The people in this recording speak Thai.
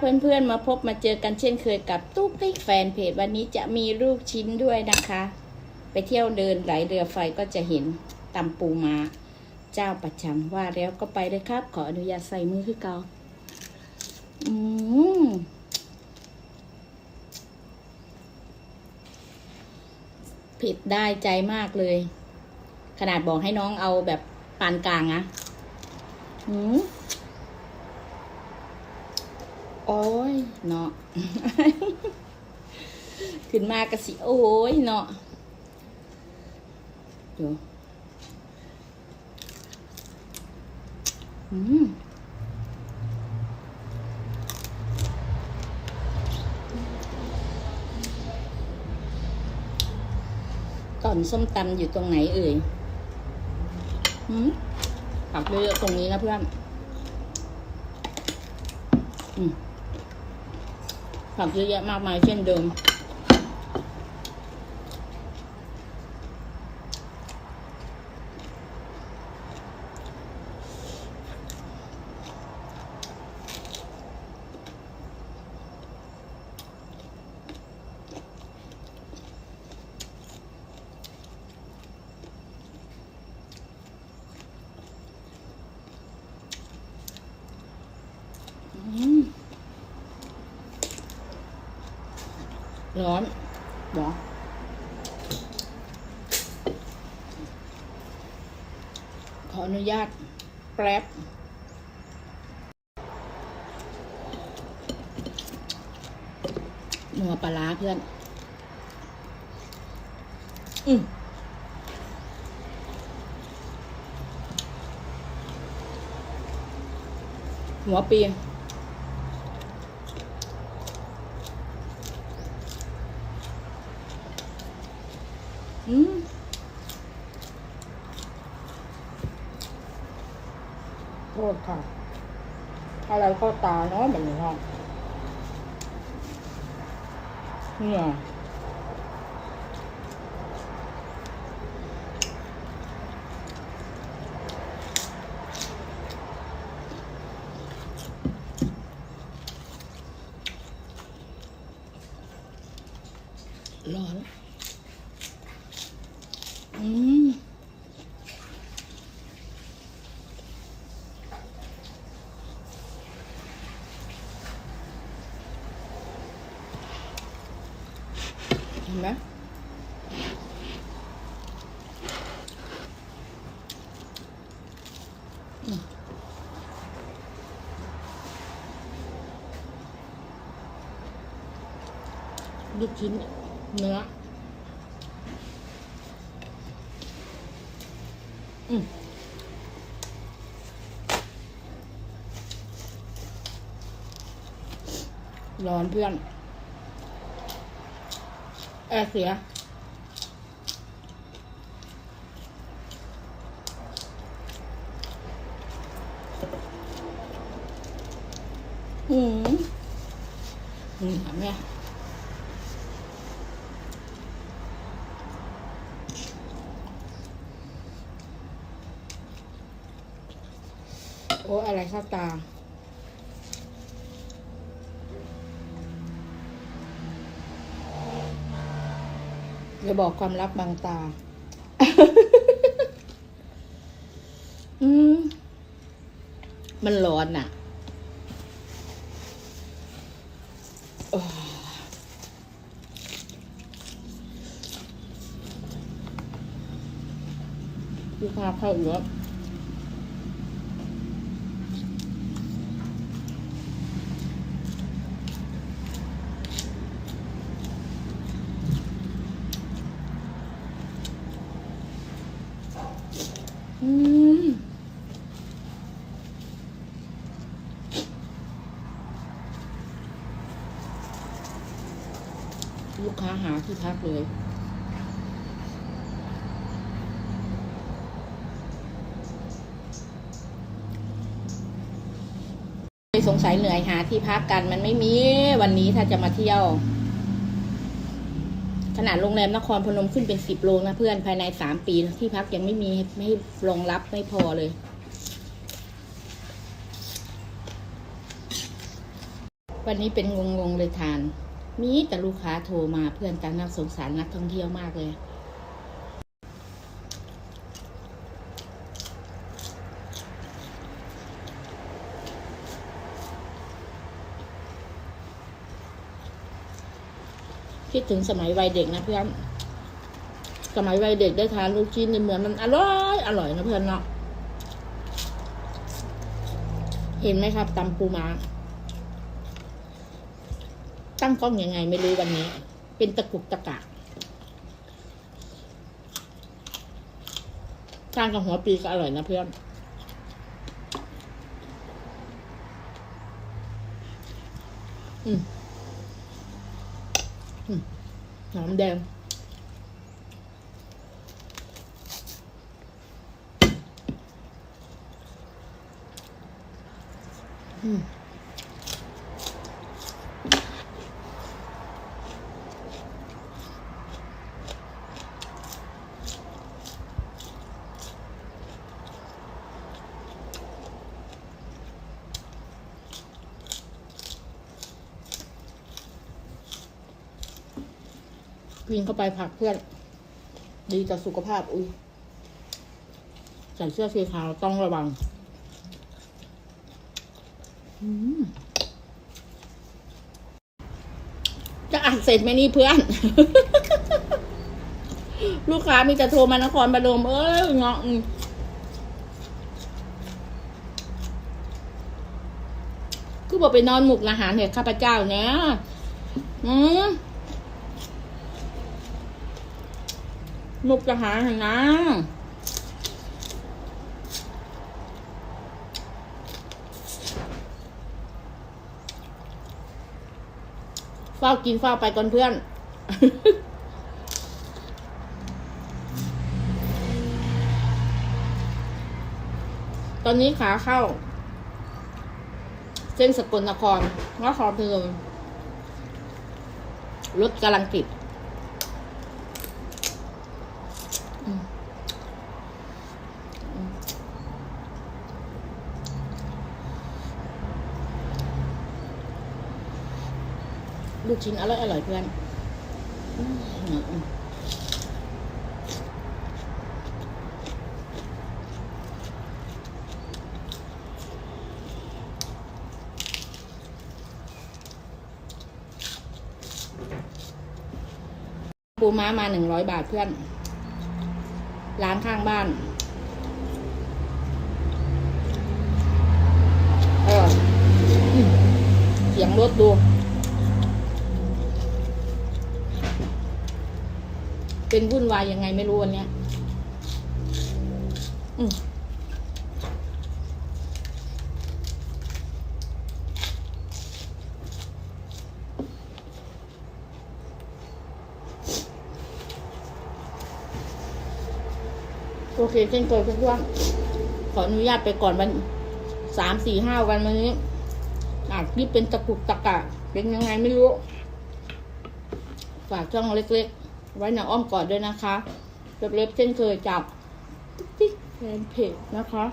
เพื่อนๆมาพบมาเจอกันเช่นเคยกับตุ๊กติ๊กแฟนเพจวันนี้จะมีลูกชิ้นด้วยนะคะ ไปเที่ยวเดินไหลเรือไฟก็จะเห็นตำปูมาเจ้าประจำว่าแล้วก็ไปเลยครับ ขออนุญาตใส่มือคือเกาอืมผิดได้ใจมากเลย ขนาดบอกให้น้องเอาแบบปานกลางนะอืม โอ้ยเนาะขึ้นมากระสิ โอ้ยเนาะเดี๋ยวอืมก่อนส้มตำอยู่ตรงไหนเอ่ยหืมผักเยอะๆตรงนี้นะเพื่อน อืม ผักเยอะแยะมากมายเช่นเดิม อืม ร้อนหรอขออนุญาตแป๊บหนัวปลาร้าเพื่อน อืมหัวปี อืม โทษค่ะ อะไรเข้าตาเนาะแบบนี้ค่ะเนี่ยร้อน อืม เห็นไหมลูกชิ้นเนื้อ อืมร้อนเพื่อน แอร์เสีย อืมอืมแม่โอ้อะไรเข้าตา อย่าบอกความลับบางตา อืม มันร้อนอะโอ้ลูกค้าเข้าเยอะ อืมลูกค้าหาที่พักเลยไม่สงสัยเหนื่อยหาที่พักกันมันไม่มีวันนี้ถ้าจะมาเที่ยว ขนาดโรงแรมนครพนมขึ้นเป็นสิบโรงนะเพื่อนภายในสามปีที่พักยังไม่มีไม่รองรับไม่พอเลย วันนี้เป็นงงๆเลยทาน มีแต่ลูกค้าโทรมาเพื่อนกันนักสงสารนักท่องเที่ยวมากเลย คิดถึงสมัยวัยเด็กนะเพื่อน สมัยวัยเด็กได้ทานลูกชิ้นในเมืองมันอร่อย อร่อยนะเพื่อนเนาะ เห็นไหมครับตำปูม้าตั้งกล้องยังไงไม่รู้วันนี้ เป็นตะกุกตะกะทานกับหัวปีก็อร่อยนะเพื่อนอืม อืมหอมแดง อืม กินเข้าไปผักเพื่อน ดีต่อสุขภาพ อุ้ยใส่เสื้อสีขาวต้องระวัง จะอ่านเสร็จไหมนี่เพื่อน ลูกค้ามีจะโทรมานครปฐมเอ้ยเงาะคือบอกไปนอนหมุกอาหารเหตุข้าพเจ้าเนี่ยอืม มุกจะหาเห็นนะเฝ้ากินเฝ้าไปก่อนเพื่อน ตอนนี้ขาเข้า เส้นสกลนครนครพนมรถกำลังติด ลูกชิ้นอร่อยอร่อยเพื่อนปูม้ามาหนึ่งร้อยบาทเพื่อน ร้านข้างบ้าน เออเสียงรถดู เป็นวุ่นวายยังไงไม่รู้วันเนี้ย อืมโอเคเช่นเคยเพื่อนๆขออนุญาตไปก่อนวันสามสี่ห้าวันวันนี้อะนี่เป็นตะกุกตะกะ เป็นยังไงไม่รู้ ฝากช่องเล็กๆ ไว้หนอ้อมกอดด้วยนะคะเล็บๆเช่นเคยจากติ๊กแฟนเพจนะคะ